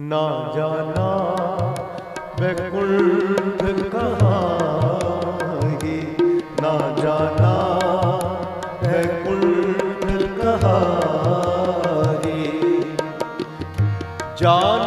ਨਾ ਜਾਣਾ ਬੈਕੁੰਠ ਕਹਾਂਗੀ। ਨਾ ਜਾਣਾ ਬੈਕੁੰਠ ਕਹਾਂਗੀ। ਜਾਨ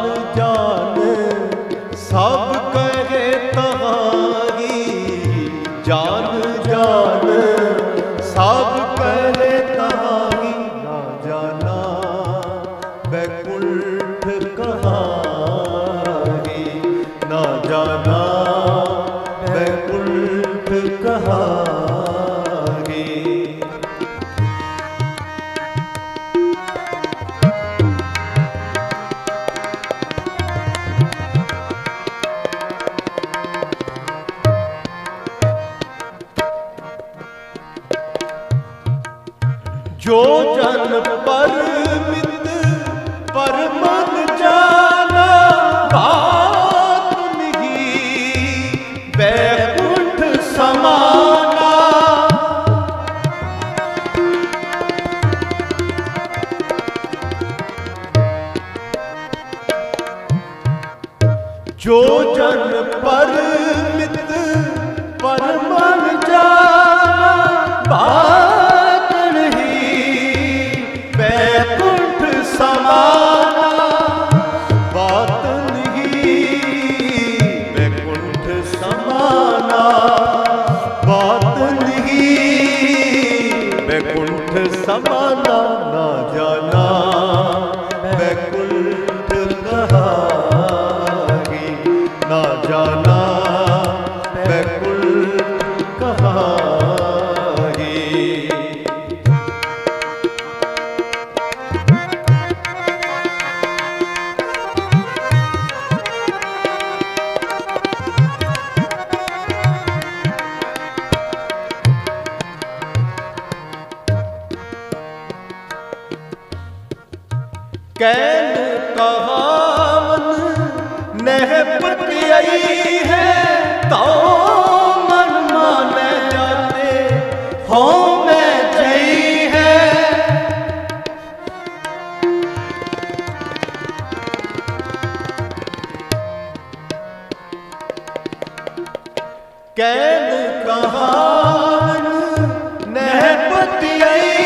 ਜੋ ਜਨ ਪਰਮਿਤ ਪਰਮਨ ਜਾਣਾ ਬਾਤ ਨਹੀਂ। ਬੈਕੁੰਠ ਸਮਾਨਾ। ਜੋ ਜਨ ਪਰਮਿਤ ਪਰਮਨ ਜਾਣਾ ਬਾਤ ਕਹਾਗੀ ਕੈਨ ਕਹਾਵਨ ਨਹਿ ਪਤਿਆਈ ਹੈ। ਕੈਨ ਕਹਾਵਨ ਨਹਿ ਪਤਿਆਈ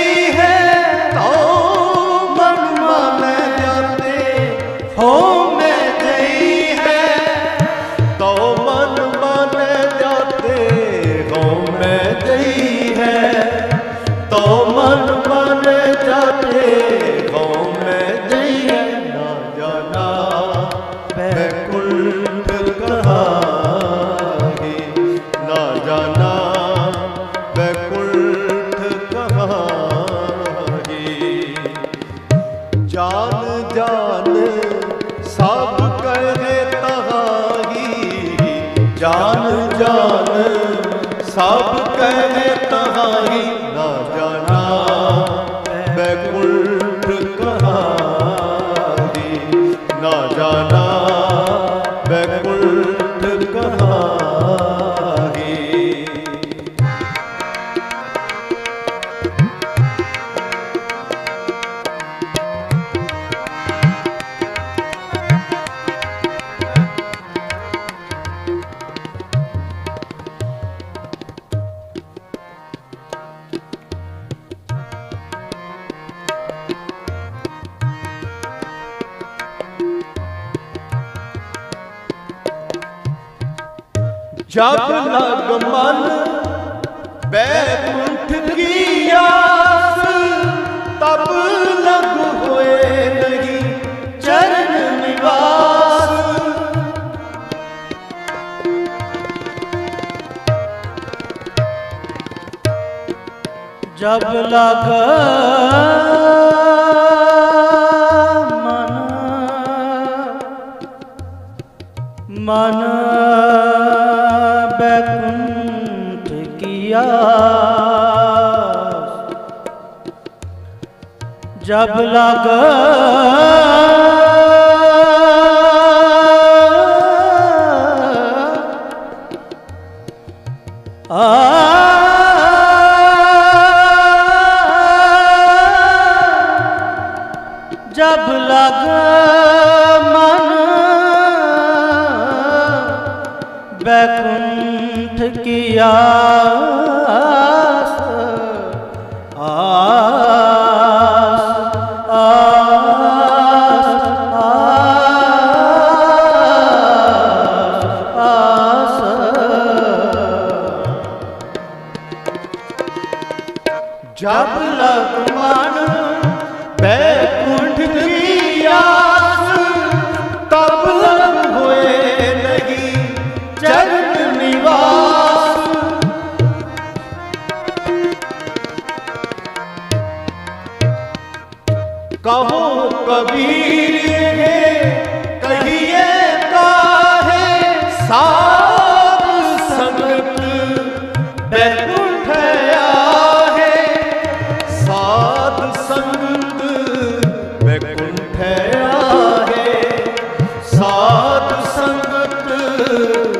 ਜਾਨ ਸਭ ਕਰੇ ਤਹਾਗੀ ਜਾਨ ਜਾਨ ਸਭ ਕਹੇ ਤਹਾਗੀ ਜਬ ਲਗ ਮਨ ਬੈਕੁੰਠ ਕੀ ਆਸ? ਤਬ ਲਗ ਹੋਏ ਨਹੀਂ ਚਰਨ ਨਿਵਾਸ। ਜਬ ਲਗ ਜਬ ਲਗਾ ਜਬ ਲਗ ਮਨ ਬੈਕੁੰਠ ਕੀਆ ਜਬ ਲਗ ਮਨ ਬੈਕੁੰਠ ਦੀ ਆਸ, ਤਬ ਲਗ ਹੋਏ ਲਗੀ ਚਰਨ ਨਿਵਾਸ। ਕਹੋ ਕਬੀਰ ਹੈ ਕਹੀਏ ਕਾਹੇ ਸਾ Whoa.